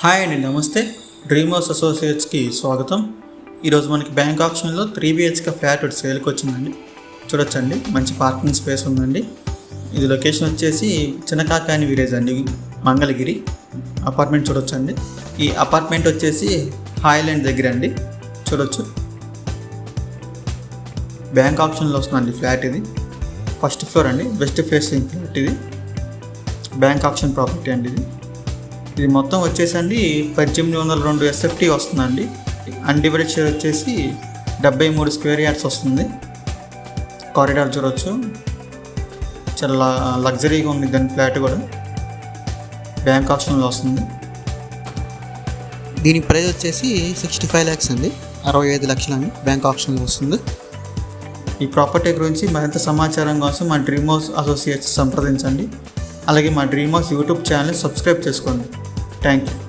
Hi అండి నమస్తే. Dreamers అసోసియేట్స్కి స్వాగతం. ఈరోజు మనకి బ్యాంక్ ఆప్షన్లో త్రీ బిహెచ్కే ఫ్లాట్ ఒకటి సేల్కి వచ్చిందండి. చూడొచ్చండి మంచి పార్కింగ్ స్పేస్ ఉందండి. ఇది లొకేషన్ వచ్చేసి చిన్నకాకాని విలేజ్ అండి మంగళగిరి. అపార్ట్మెంట్ చూడొచ్చండి. ఈ అపార్ట్మెంట్ వచ్చేసి హాయ్లాండ్ దగ్గర అండి. చూడొచ్చు. బ్యాంక్ ఆప్షన్లో వస్తుందండి ఫ్లాట్ ఇది. ఫస్ట్ ఫ్లోర్ అండి వెస్ట్ ఫేసింగ్ ఫ్లాట్ ఇది. బ్యాంక్ ఆప్షన్ ప్రాపర్టీ అండి ఇది. ఇది మొత్తం వచ్చేసండి పద్దెనిమిది వందల రెండు ఎస్ఎఫ్టీ వస్తుందండి. అన్డివైడెడ్ షేర్ వచ్చేసి డెబ్బై మూడు స్క్వేర్ యార్డ్స్ వస్తుంది. కారిడార్ చూడవచ్చు చాలా లగ్జరీగా ఉంది దాని ఫ్లాట్ కూడా. బ్యాంక్ ఆప్షన్లో వస్తుంది. దీని ప్రైస్ వచ్చేసి సిక్స్టీ ఫైవ్ ల్యాక్స్ అండి. అరవై ఐదు లక్షలు బ్యాంక్ ఆప్షన్లో వస్తుంది. ఈ ప్రాపర్టీ గురించి మరింత సమాచారం కోసం మా డ్రీమ్ హౌస్ అసోసియేట్స్ సంప్రదించండి. అలాగే మా dream house YouTube channel subscribe చేసుకోండి. Thank you